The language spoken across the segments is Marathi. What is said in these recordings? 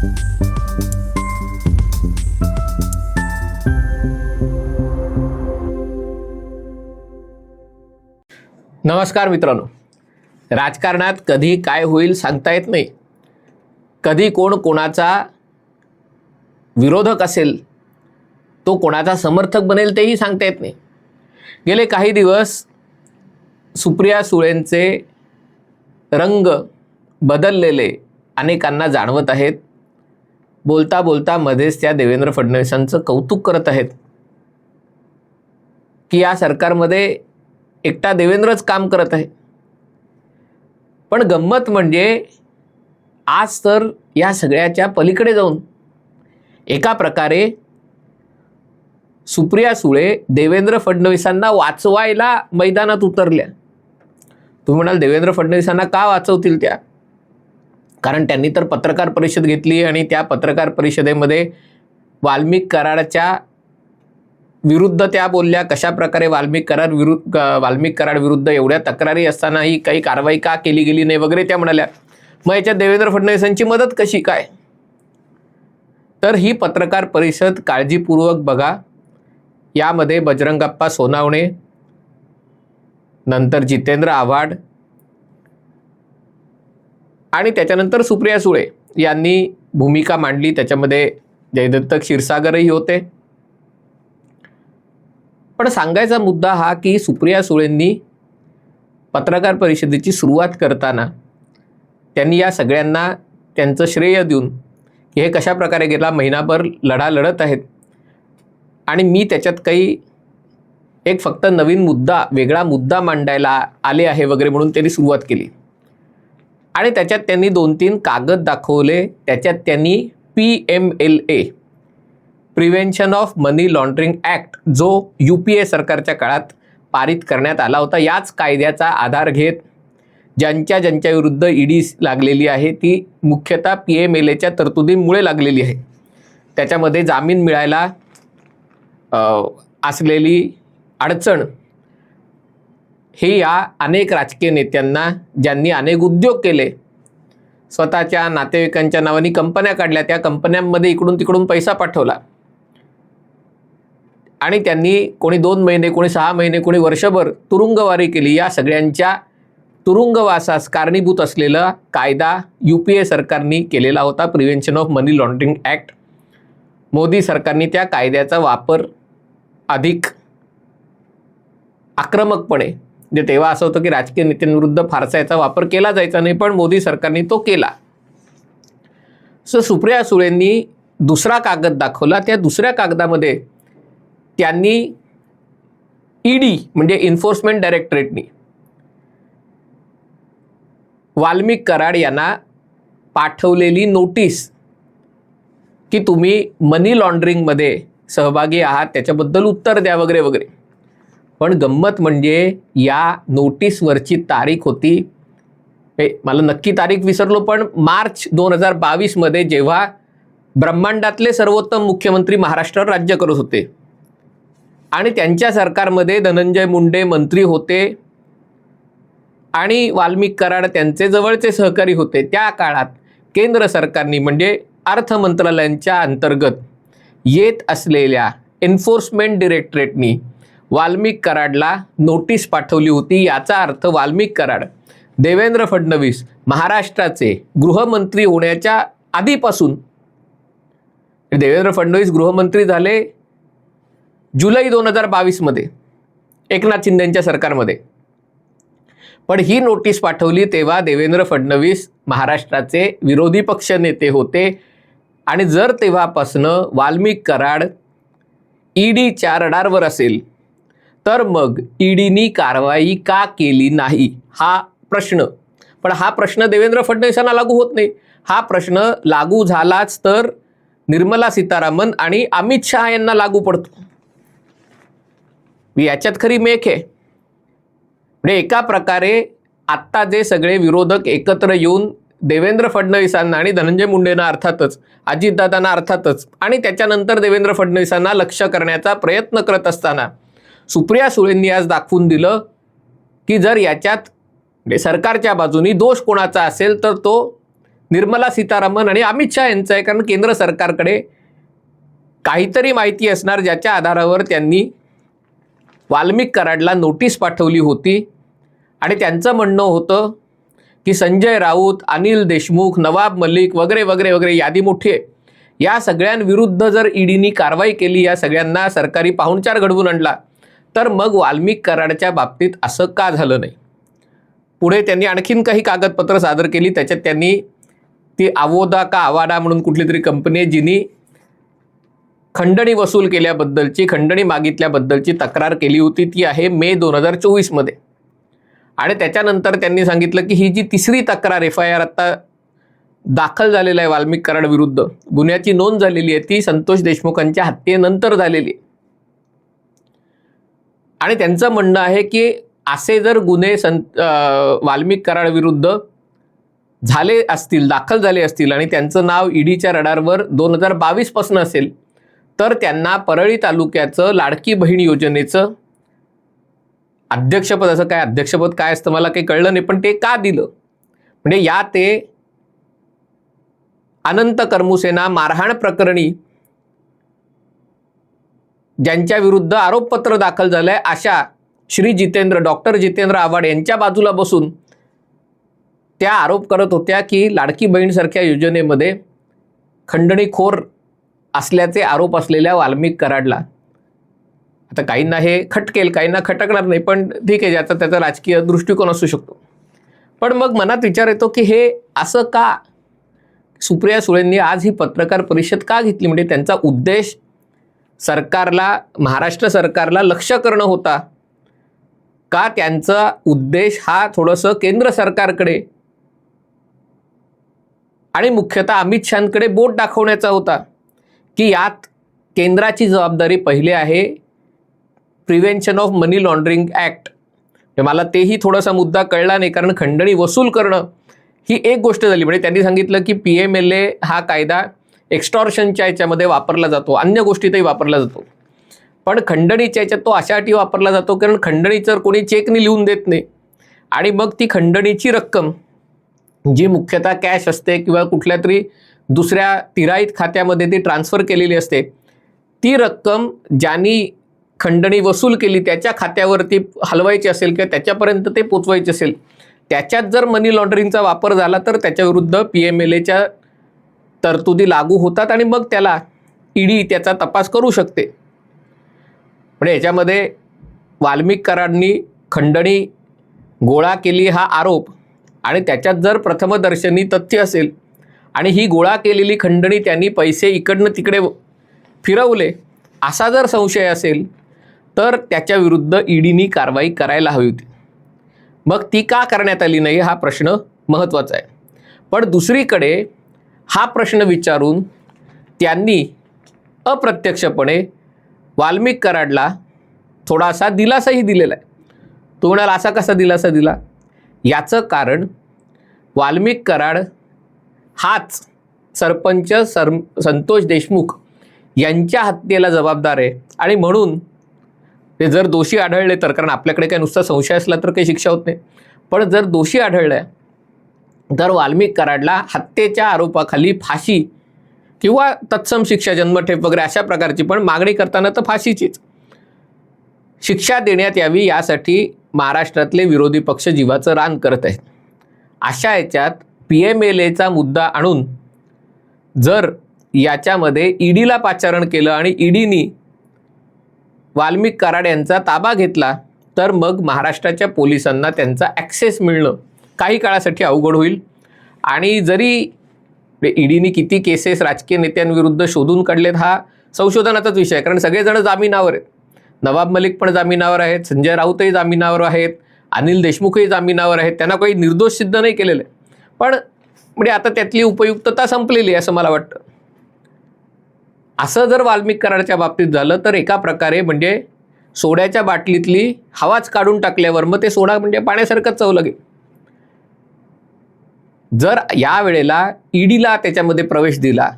नमस्कार मित्रांनो. राजकारणात कधी काय होईल सांगता येत नाही. कधी कोण कोणाचा विरोधक असेल तो कोणाचा समर्थक बनेल तेही सांगता येत नाही. गेले काही दिवस सुप्रिया सुळेंचे रंग बदललेले अनेकांना जाणवत आहेत. बोलता बोलता मध्येच त्या देवेंद्र फडणवीसांचं कौतुक करत आहेत. की या सरकारमध्ये एकटा देवेंद्रच काम करत आहे. पण गंमत म्हणजे आज तर या सगळ्याच्या पलीकडे जाऊन एका प्रकारे सुप्रिया सुळे देवेंद्र फडणवीसांना वाचवायला मैदानात उतरल्या. तुम्ही म्हणाल देवेंद्र फडणवीसांना का वाचवतील त्या? कारण त्यांनी तर पत्रकार परिषद घेतली आणि त्या पत्रकार परिषदेमध्ये वाल्मिक कराडच्या विरुद्ध त्या बोलल्या. कशा प्रकारे वाल्मिक करार विरुद्ध वाल्मिक कराड विरुद्ध एवढ्या तक्रारी असतानाही काही कारवाई का केली गेली नाही वगैरे त्या म्हणाल्या. मग याच्यात देवेंद्र फडणवीसांची मदत कशी काय? तर ही पत्रकार परिषद काळजीपूर्वक बघा. यामध्ये बजरंगप्पा सोनावणे नंतर जितेंद्र आव्हाड आणि त्याच्यानंतर सुप्रिया सुळे यांनी भूमिका मांडली. त्याच्यामध्ये जयदत्त क्षीरसागरही होते. पण सांगायचा मुद्दा हा की सुप्रिया सुळेंनी पत्रकार परिषदेची सुरुवात करताना त्यांनी या सगळ्यांना त्यांचं श्रेय देऊन की हे कशाप्रकारे गेला महिनाभर लढा लढत आहेत. आणि मी त्याच्यात काही एक फक्त नवीन मुद्दा वेगळा मुद्दा मांडायला आले आहे वगैरे म्हणून त्यांनी सुरुवात केली. आणि त्याच्यात त्यांनी दोन तीन कागद दाखवले. त्याच्यात त्यांनी P M L A prevention of money laundering act जो यू पी ए सरकारच्या काळात पारित करण्यात आला होता याच कायद्याचा आधार घेत ज्यांच्या ज्यांच्या विरुद्ध ईडी लागलेली आहे ती मुख्यतः पी एम एल एच्या तरतुदींमुळे लागलेली आहे. त्याच्यामध्ये जामीन मिळायला असलेली अडचण हे या अनेक राजकीय नेत्यांना ज्यांनी अनेक उद्योग केले स्वतःच्या नातेवाईकांच्या नावाने कंपन्या काढल्या त्या कंपन्यांमध्ये इकडून तिकडून पैसा पाठवला. आणि त्यांनी कोणी दोन महिने कोणी सहा महिने कोणी वर्षभर तुरुंगवारी केली. या सगळ्यांच्या तुरुंगवासास कारणीभूत असलेला कायदा यू पी ए सरकारने केलेला होता prevention of money laundering act Modi सरकारने त्या कायद्याचा वापर अधिक आक्रमकपणे म्हणजे तेव्हा असं होतं की राजकीय नेत्यांविरुद्ध फारसा याचा वापर केला जायचा नाही पण मोदी सरकारने तो केला. सो सुप्रिया सुळेंनी दुसरा कागद दाखवला. त्या दुसऱ्या कागदामध्ये त्यांनी ईडी म्हणजे एन्फोर्समेंट डायरेक्टरेटनी वाल्मिक कराड यांना पाठवलेली नोटीस की तुम्ही मनी लॉन्ड्रिंगमध्ये सहभागी आहात त्याच्याबद्दल उत्तर द्या वगैरे वगैरे. पण गंमत म्हणजे या नोटीसवरची तारीख होती. हे मला नक्की तारीख विसरलो पण मार्च दोन हजार बावीसमध्ये जेव्हा ब्रह्मांडातले सर्वोत्तम मुख्यमंत्री महाराष्ट्रावर राज्य करत होते आणि त्यांच्या सरकारमध्ये धनंजय मुंडे मंत्री होते आणि वाल्मिक कराड त्यांचे जवळचे सहकारी होते त्या काळात केंद्र सरकारने म्हणजे अर्थ मंत्रालयांच्या अंतर्गत येत असलेल्या एन्फोर्समेंट डिरेक्टरेटनी वाल्मिक कराडला नोटीस पाठवली होती याचा अर्थ वाल्मिक कराड. देवेंद्र फडणवीस महाराष्ट्राचे गृहमंत्री होण्याच्या आधीपासून. देवेंद्र फडणवीस गृहमंत्री झाले जुलै दोन हजार बावीसमध्ये एकनाथ शिंदेच्या सरकारमध्ये. पण ही नोटीस पाठवली तेव्हा देवेंद्र फडणवीस महाराष्ट्राचे विरोधी पक्ष नेते होते. आणि जर तेव्हापासनं वाल्मिक कराड ईडीच्या रडारवर असेल तर मग ईडीनी कारवाई का केली नाही? हा प्रश्न. पण हा प्रश्न देवेंद्र फडणवीसांना लागू होत नाही. हा प्रश्न लागू झालाच तर निर्मला सीतारामन आणि अमित शहा यांना लागू पडतो. याच्यात खरी मेख आहे. म्हणजे एका प्रकारे आत्ता जे सगळे विरोधक एकत्र येऊन देवेंद्र फडणवीसांना आणि धनंजय मुंडेंना अर्थातच अजितदादांना अर्थातच आणि त्याच्यानंतर देवेंद्र फडणवीसांना लक्ष करण्याचा प्रयत्न करत असताना सुप्रिया सुळेंनी आज दाखवून दिलं की जर याच्यात म्हणजे सरकारच्या बाजूनी दोष कोणाचा असेल तर तो निर्मला सीतारामन आणि अमित शहा यांचं आहे. कारण केंद्र सरकारकडे काहीतरी माहिती असणार ज्याच्या आधारावर त्यांनी वाल्मिक कराडला नोटीस पाठवली होती. आणि त्यांचं म्हणणं होतं की संजय राऊत अनिल देशमुख नवाब मलिक वगैरे वगैरे वगैरे यादी मोठी आहे. या सगळ्यांविरुद्ध जर ईडीनी कारवाई केली या सगळ्यांना सरकारी पाहुणचार घडवून आणला तर मग वाल्मिक कराडच्या बाबतीत असं का झालं नाही? पुढे त्यांनी आणखीन काही कागदपत्र सादर केली. त्याच्यात त्यांनी ती आवोदा का आवाडा म्हणून कुठली तरी कंपनी आहे जिनी खंडणी वसूल केल्याबद्दलची खंडणी मागितल्याबद्दलची तक्रार केली होती. ती आहे मे दोन हजार चोवीसमध्ये. आणि त्याच्यानंतर त्यांनी सांगितलं की ही जी तिसरी तक्रार एफ आय आर आत्ता दाखल झालेला आहे वाल्मिक कराड विरुद्ध गुन्ह्याची नोंद झालेली आहे ती संतोष देशमुखांच्या हत्येनंतर झालेली आहे. आणि त्यांचं म्हणणं आहे की असे जर गुन्हे संत वाल्मिक कराड विरुद्ध झाले असतील दाखल झाले असतील आणि त्यांचं नाव ईडीच्या रडारवर दोन हजार बावीसपासून असेल तर त्यांना परळी तालुक्याचं लाडकी बहीण योजनेचं अध्यक्षपद असं काय अध्यक्षपद काय असतं मला काही कळलं नाही पण ते का दिलं? म्हणजे या ते अनंत कर्मुसेना मारहाण प्रकरणी ज्यांच्या विरुद्ध आरोपपत्र दाखल झालंय अशा श्री जितेंद्र डॉक्टर जितेंद्र आव्हाड यांच्या बाजूला बसून त्या आरोप करत होत्या की लाडकी बहीणसारख्या योजनेमध्ये खंडणीखोर असल्याचे आरोप असलेल्या वाल्मिक कराडला. आता काहींना हे खटकेल काहींना खटकणार नाही पण ठीक आहे ज्याचा त्याचा राजकीय दृष्टिकोन असू शकतो. पण मग मनात विचार येतो की हे असं का? सुप्रिया सुळेंनी आज ही पत्रकार परिषद का घेतली? म्हणजे त्यांचा उद्देश सरकारला महाराष्ट्र सरकारला लक्ष करणं होता. का त्यांचा उद्देश हा थोडंसं केंद्र सरकारकडे? आणि मुख्यतः अमित शहाकडे बोट दाखवण्याचा होता. की यात केंद्राची जबाबदारी पहिले आहे prevention of money laundering act. म्हणजे मला तेही थोडासा मुद्दा कळला नाही कारण खंडणी वसूल करणं ही एक गोष्ट झाली. म्हणजे त्यांनी सांगितलं की पी एम एल ए हा कायदा एक्स्टॉर्शनच्या याच्यामध्ये वापरला जातो अन्य गोष्टीतही वापरला जातो. पण खंडणीच्या याच्यात तो अशासाठी वापरला जातो कारण खंडणी जर कोणी चेकनी लिहून देत नाही आणि मग ती खंडणीची रक्कम जी मुख्यतः कॅश असते किंवा कुठल्या तरी दुसऱ्या तिराईत खात्यामध्ये ती ट्रान्सफर केलेली असते ती रक्कम ज्यांनी खंडणी वसूल केली त्याच्या खात्यावरती हलवायची असेल किंवा त्याच्यापर्यंत ते पोचवायचे असेल त्याच्यात जर मनी लॉन्ड्रिंगचा वापर झाला तर त्याच्याविरुद्ध पी एम एल एच्या तरतुदी लागू होतात आणि मग त्याला ईडी त्याचा तपास करू शकते. म्हणजे याच्यामध्ये वाल्मिकरांनी खंडणी गोळा केली हा आरोप आणि त्याच्यात जर प्रथमदर्शनी तथ्य असेल आणि ही गोळा केलेली खंडणी त्यांनी पैसे इकडनं तिकडे फिरवले असा जर संशय असेल तर त्याच्याविरुद्ध ईडीनी कारवाई करायला हवी होती. मग ती का करण्यात आली नाही हा प्रश्न महत्त्वाचा आहे. पण दुसरीकडे हा प्रश्न विचारून त्यांनी अप्रत्यक्षपणे वाल्मिक कराडला थोडासा दिलासाही दिलेला आहे. तो म्हणाला असा कसा दिलासा दिला? याचं कारण वाल्मिक कराड हाच सरपंच सर संतोष देशमुख यांच्या हत्येला जबाबदार आहे. आणि म्हणून ते जर दोषी आढळले तर कारण आपल्याकडे काही नुसता संशय असला तर काही शिक्षा होत नाही. पण जर दोषी आढळल्या तर वाल्मिक कराडला हत्येच्या आरोपाखाली फाशी किंवा तत्सम शिक्षा जन्मठेप वगैरे अशा प्रकारची पण मागणी करताना तर फाशीचीच. शिक्षा देण्यात यावी यासाठी महाराष्ट्रातले विरोधी पक्ष जीवाचं रान करत आहेत. अशा याच्यात पी एम एल एचा मुद्दा आणून जर याच्यामध्ये ईडीला पाचारण केलं आणि ईडीनी वाल्मिक कराड यांचा ताबा घेतला तर मग महाराष्ट्राच्या पोलिसांना त्यांचा ॲक्सेस मिळणं काही काळासाठी अवघड होईल. आणि जरी म्हणजे ईडीने किती केसेस राजकीय नेत्यांविरुद्ध शोधून काढलेत हा संशोधनाचाच विषय आहे. कारण सगळेजण जामिनावर आहेत. नवाब मलिक पण जामिनावर आहेत. संजय राऊतही जामिनावर आहेत. अनिल देशमुखही जामिनावर आहेत. त्यांना काही निर्दोष सिद्ध नाही केलेलं आहे. पण म्हणजे आता त्यातली उपयुक्तता संपलेली आहे असं मला वाटतं. असं जर वाल्मिक बाबतीत झालं तर एका प्रकारे म्हणजे सोड्याच्या बाटलीतली हवाच काढून टाकल्यावर मग ते सोडा म्हणजे पाण्यासारखंच चव लागेल जर या वेळेला ईडीला त्याच्यामध्ये प्रवेश दिला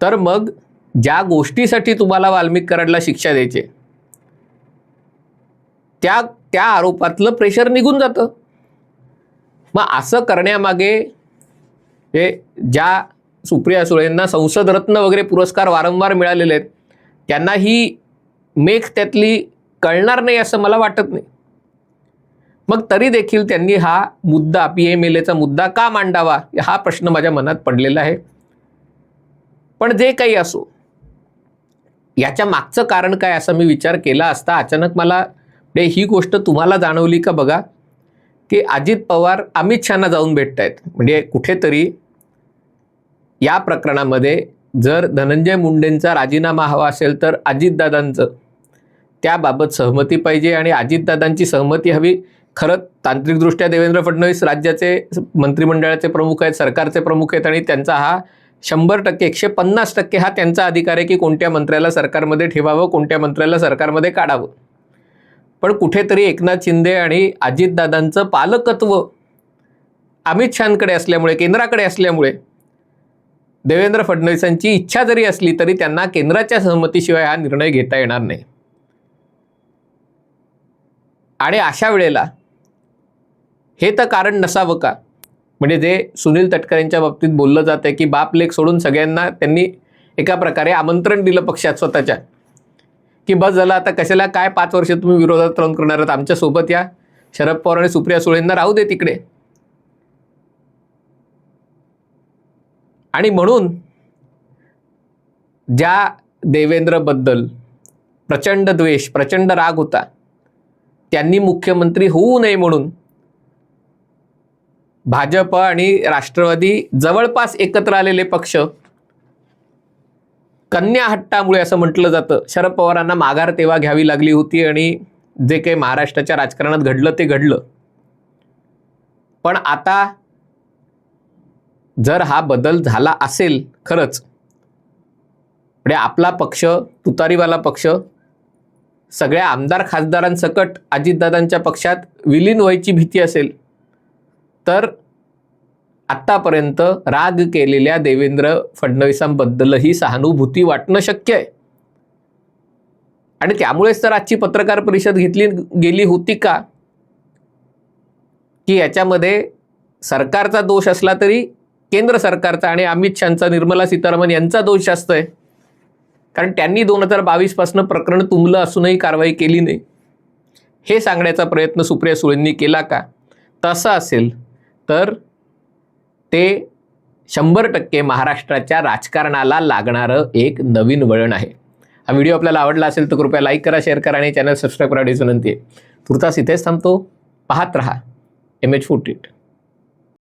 तर मग ज्या गोष्टीसाठी तुम्हाला वाल्मिक कराडला शिक्षा द्यायचे त्या त्या आरोपातलं प्रेशर निघून जातं. मग असं करण्यामागे हे ज्या सुप्रिया सुळेंना संसद रत्न वगैरे पुरस्कार वारंवार मिळालेले आहेत त्यांना ही मेख त्यातली कळणार नाही असं मला वाटत नाही. मग तरी देखील त्यांनी हा मुद्दा पी एम एल एचा मुद्दा का मांडावा? हा प्रश्न माझ्या मनात पडलेला आहे. पण जे काही असो याच्या मागचं कारण काय असा मी विचार केला असता अचानक मला म्हणजे ही गोष्ट तुम्हाला जाणवली का बघा की अजित पवार अमित शहाना जाऊन भेटत आहेत म्हणजे कुठेतरी या प्रकरणामध्ये जर धनंजय मुंडेंचा राजीनामा हवा असेल तर अजितदादांचं त्याबाबत सहमती पाहिजे आणि अजितदादांची सहमती हवी. खरं तांत्रिकदृष्ट्या देवेंद्र फडणवीस राज्याचे मंत्रिमंडळाचे प्रमुख आहेत सरकारचे प्रमुख आहेत आणि त्यांचा हा शंभर टक्के एकशे पन्नास टक्के हा त्यांचा अधिकार आहे की कोणत्या मंत्र्याला सरकारमध्ये ठेवावं कोणत्या मंत्र्याला सरकारमध्ये काढावं. पण कुठेतरी एकनाथ शिंदे आणि अजितदादांचं पालकत्व अमित शहाकडे असल्यामुळे केंद्राकडे असल्यामुळे देवेंद्र फडणवीसांची इच्छा जरी असली तरी त्यांना केंद्राच्या सहमतीशिवाय हा निर्णय घेता येणार नाही. आणि अशा वेळेला हे तर कारण नसावं का? म्हणजे जे सुनील तटकरेंच्या बाबतीत बोललं जातं की बाप लेख सोडून सगळ्यांना त्यांनी एका प्रकारे आमंत्रण दिलं पक्षात स्वतःच्या. की बस झालं आता कशाला काय पाच वर्ष तुम्ही विरोधात राहून करणार आहात? आमच्यासोबत या. शरद पवार आणि सुप्रिया सुळेंना राहू दे तिकडे. आणि म्हणून ज्या देवेंद्रबद्दल प्रचंड द्वेष प्रचंड राग होता त्यांनी मुख्यमंत्री होऊ नये म्हणून भाजप आणि राष्ट्रवादी जवळपास एकत्र आलेले पक्ष कन्या हट्टामुळे असं म्हटलं जातं. शरद पवारांना माघार तेव्हा घ्यावी लागली होती आणि जे काही महाराष्ट्राच्या राजकारणात घडलं ते घडलं. पण आता जर हा बदल झाला असेल खरंच म्हणजे आपला पक्ष तुतारीवाला पक्ष सगळ्या आमदार खासदारांसकट अजितदादांच्या पक्षात विलीन व्हायची भीती असेल. तर आत्तापर्यंत राग केलेल्या देवेंद्र फडणवीसांबद्दलही सहानुभूती वाटणं शक्य आहे. आणि त्यामुळेच तर आजची पत्रकार परिषद घेतली गेली होती का? की याच्यामध्ये सरकारचा दोष असला तरी केंद्र सरकारचा आणि अमित शहाचा निर्मला सीतारामन यांचा दोष जास्त आहे. कारण त्यांनी दोन हजार बावीसपासून प्रकरण तुंबलं असूनही कारवाई केली नाही. हे सांगण्याचा प्रयत्न सुप्रिया सुळेंनी केला का? तसं असेल. तर ते शंभर टक्के महाराष्ट्राच्या राजकारणाला लागणारं एक नवीन वळण आहे. हा व्हिडिओ आपल्याला आवडला असेल तर कृपया लाईक करा शेअर करा आणि चॅनल सबस्क्राईब करायची विनंती आहे. तुर्तास इथेच थांबतो. पाहत रहा. M H forty